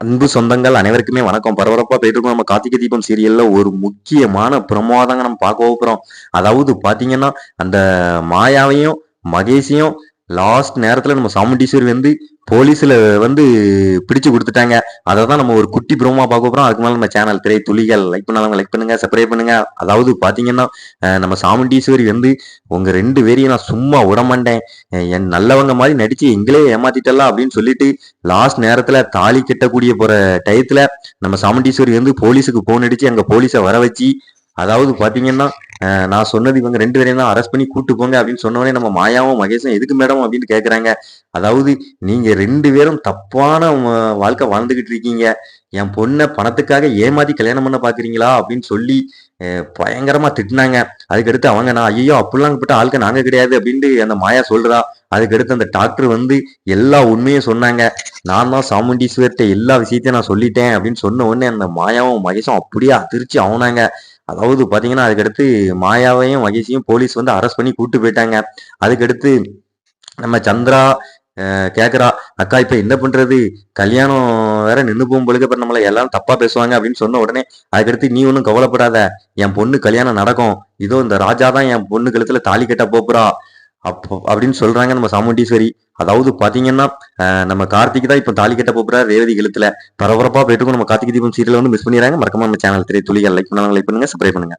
அன்பு சொந்தங்கள் அனைவருக்குமே வணக்கம். பரபரப்பா போயிட்டு இருக்கோம் நம்ம கார்த்திகை தீபம் சீரியல்ல ஒரு முக்கியமான பிரமோதாங்க நம்ம பார்க்க போகிறோம் அதாவது பாத்தீங்கன்னா அந்த மாயாவையும் மகேஷையும் லாஸ்ட் நேரத்தில் நம்ம சாமுண்டீஸ்வரி வந்து போலீஸில் வந்து பிடிச்சு கொடுத்துட்டாங்க. அதை தான் நம்ம ஒரு குட்டி ப்ரோமா பார்க்க போகிறோம் அதுக்கு மேலே நம்ம சேனல் திரை துளிகள் லைக் பண்ணாதவங்க லைக் பண்ணுங்கள் சப்ஸ்கிரைப் பண்ணுங்கள் அதாவது பார்த்தீங்கன்னா நம்ம சாமுண்டீஸ்வரி வந்து உங்கள் ரெண்டு பேரையும் நான் சும்மா விடமாட்டேன் என் நல்லவங்க மாதிரி நடித்து எங்களே ஏமாத்திட்டலாம் அப்படின்னு சொல்லிட்டு லாஸ்ட் நேரத்தில் தாலி கட்டக்கூடிய போகிற டயத்தில் நம்ம சாமுண்டீஸ்வரி வந்து போலீஸுக்கு ஃபோன் அடித்து அங்கே போலீஸை வர வச்சு அதாவது பார்த்தீங்கன்னா நான் சொன்னது இவங்க ரெண்டு பேரையும் தான் அரெஸ்ட் பண்ணி கூட்டு போங்க அப்படின்னு சொன்னோடனே நம்ம மாயாவும் மகேஷும் எதுக்கு மேடம் அப்படின்னு கேட்குறாங்க அதாவது நீங்க ரெண்டு பேரும் தப்பான வாழ்க்கை வாழ்ந்துகிட்டு இருக்கீங்க. என் பொண்ணை பணத்துக்காக ஏமாத்தி கல்யாணம் பண்ண பாக்குறீங்களா அப்படின்னு சொல்லி பயங்கரமாக பயங்கரமா திட்டினாங்க. அதுக்கடுத்து அவங்க நான் ஐயோ அப்படிலாம் போட்ட ஆளுக்கு நாங்க கிடையாது அப்படின்ட்டு அந்த மாயா சொல்றா. அதுக்கடுத்து அந்த டாக்டர் வந்து எல்லா உண்மையும் சொன்னாங்க. நான் தான் சாமுண்டீஸ்வர்கிட்ட எல்லா விஷயத்தையும் நான் சொல்லிட்டேன் அப்படின்னு சொன்ன உடனே அந்த மாயாவும் மகேஷும் அப்படியே அதிர்ச்சி ஆவுனாங்க. அதாவது பார்த்தீங்கன்னா அதுக்கடுத்து மாயாவையும் மகேஷையும் போலீஸ் வந்து அரெஸ்ட் பண்ணி கூட்டு போயிட்டாங்க. அதுக்கடுத்து நம்ம சந்திரா கேட்குறா கேக்குறா அக்கா இப்ப என்ன பண்றது? கல்யாணம் வேற நின்று போகும் பொழுது அப்புறம் நம்மள எல்லாரும் தப்பா பேசுவாங்க அப்படின்னு சொன்ன உடனே அதுக்கடுத்து நீ ஒன்றும் கவலைப்படாத. என் பொண்ணு கல்யாணம் நடக்கும். இதோ இந்த ராஜா தான் என் பொண்ணு கழுத்துல தாலி கட்ட போப்புறா அப்போ அப்படின்னு சொல்றாங்க நம்ம சாமுண்டீஸ்வரி. அதாவது பாத்தீங்கன்னா நம்ம கார்த்திக் தான் இப்போ தாலி கட்ட போறாரு ரேவதி கழுத்துல பரபரப்பா போயிட்டு நம்ம கார்த்திக் தீபம் சீரியல் வந்து மிஸ் பண்ணிடுறாங்க. மறக்காம நம்ம சேனல் திரை துளிகள் லைக் பண்ணுவாங்க லைக் பண்ணுங்க சப்ஸ்கிரைப் பண்ணுங்க.